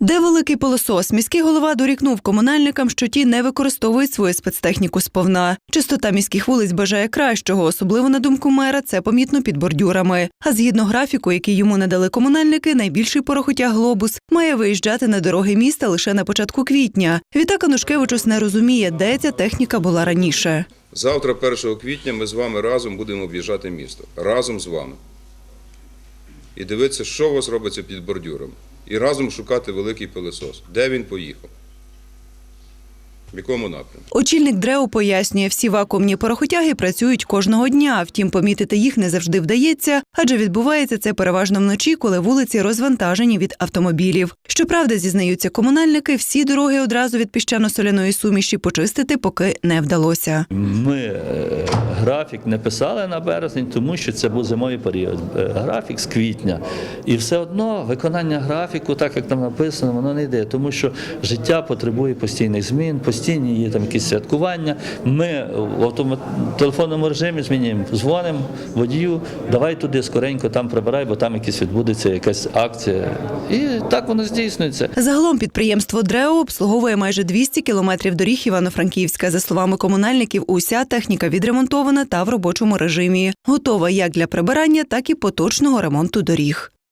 Де великий пилосос? Міський голова дорікнув комунальникам, що ті не використовують свою спецтехніку сповна. Чистота міських вулиць бажає кращого, особливо на думку мера, це помітно під бордюрами. А згідно графіку, який йому надали комунальники, найбільший порохотяг глобус має виїжджати на дороги міста лише на початку квітня. Відтак Анушкевичус не розуміє, де ця техніка була раніше. Завтра, 1 квітня, ми з вами разом будемо об'їжджати місто. Разом з вами. І дивитися, що у вас робиться під бордюрами. І разом шукати великий пилосос. Де він поїхав? В якому напрямку? Очільник ДРЕУ пояснює, всі вакуумні порохотяги працюють кожного дня. Втім, помітити їх не завжди вдається, адже відбувається це переважно вночі, коли вулиці розвантажені від автомобілів. Щоправда, зізнаються комунальники, всі дороги одразу від піщано-соляної суміші почистити поки не вдалося. Ми е, графік не писали на березень, тому що це був зимовий період. Е, Графік з квітня. І все одно виконання графіку, так як там написано, воно не йде, тому що життя потребує постійних змін, постійні є там якісь святкування. Ми в телефонному режимі змінюємо, дзвонимо водію, давай туди скоренько там прибирай, бо там якісь відбудеться якась акція. І так воно здійснюється. Загалом підприємство ДРЕО обслуговує майже 200 кілометрів доріг Івано-Франківська. За словами комунальників, уся техніка відремонтована та в робочому режимі. Готова як для прибирання, так і поточного ремонту доріг.